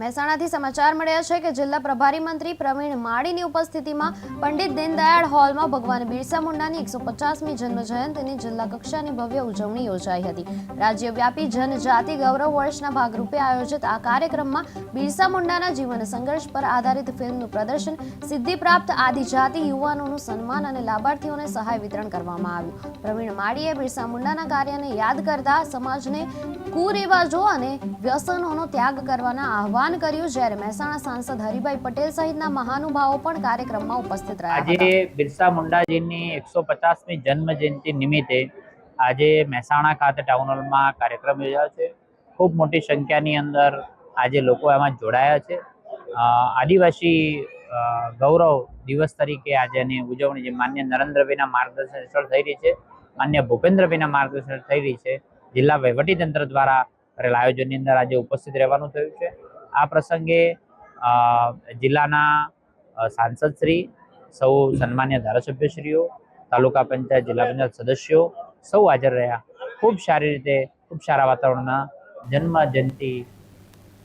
મહેસાણાથી સમાચાર મળ્યા છે કે જિલ્લા પ્રભારી મંત્રી પ્રવીણ માળીની ઉપસ્થિતિમાં પંડિત દીનદયાળ હોલમાં ભગવાન બિરસા મુંડાની એકસો પચાસમી જન્મ જયંતિની જિલ્લા કક્ષાની ભવ્ય ઉજવણી યોજાઈ હતી. રાજ્યવ્યાપી જનજાતિ ગૌરવ વર્ષના ભાગરૂપે આયોજિત આ કાર્યક્રમમાં બિરસા મુંડાના જીવન સંઘર્ષ પર આધારિત ફિલ્મનું પ્રદર્શન, સિદ્ધિ પ્રાપ્ત આદિજાતિ યુવાનોનું સન્માન અને લાભાર્થીઓને સહાય વિતરણ કરવામાં આવ્યું. પ્રવીણ માળીએ બિરસા મુંડાના કાર્યને યાદ કરતા સમાજને કુરિવાજો અને વ્યસનોનો ત્યાગ કરવાના આહવાન કર્યું જ્યારે મહેસાણા સાંસદ હરિભાઈ પટેલ સહિતના મહાનુભાવો પણ કાર્યક્રમમાં ઉપસ્થિત રહ્યા આજે બિરસા મુંડાજીની એકસો પચાસમી જન્મ જયંતિ નિમિત્તે આજે મહેસાણા ખાતે ટાઉન હોલમાં કાર્યક્રમ યોજાયો છે. ખૂબ મોટી સંખ્યાની અંદર આજે લોકો એમાં જોડાયા છે. આદિવાસી ગૌરવ દિવસ તરીકે આજે એની ઉજવણી જે માન્ય નરેન્દ્રભાઈના માર્ગદર્શન હેઠળ થઈ રહી છે માન્ય ભૂપેન્દ્રભાઈના માર્ગદર્શન હેઠળ થઈ રહી છે. જિલ્લા વહીવટીતંત્ર દ્વારા કરેલા આયોજનની અંદર આજે ઉપસ્થિત રહેવાનું થયું છે. આ પ્રસંગે જિલ્લાના સાંસદશ્રી સૌ સન્માન્ય ધારાસભ્યશ્રીઓ, તાલુકા પંચાયત જિલ્લા પંચાયત સદસ્યો સૌ હાજર રહ્યા. ખૂબ સારી રીતે, ખૂબ સારા વાતાવરણના જન્મ જયંતિ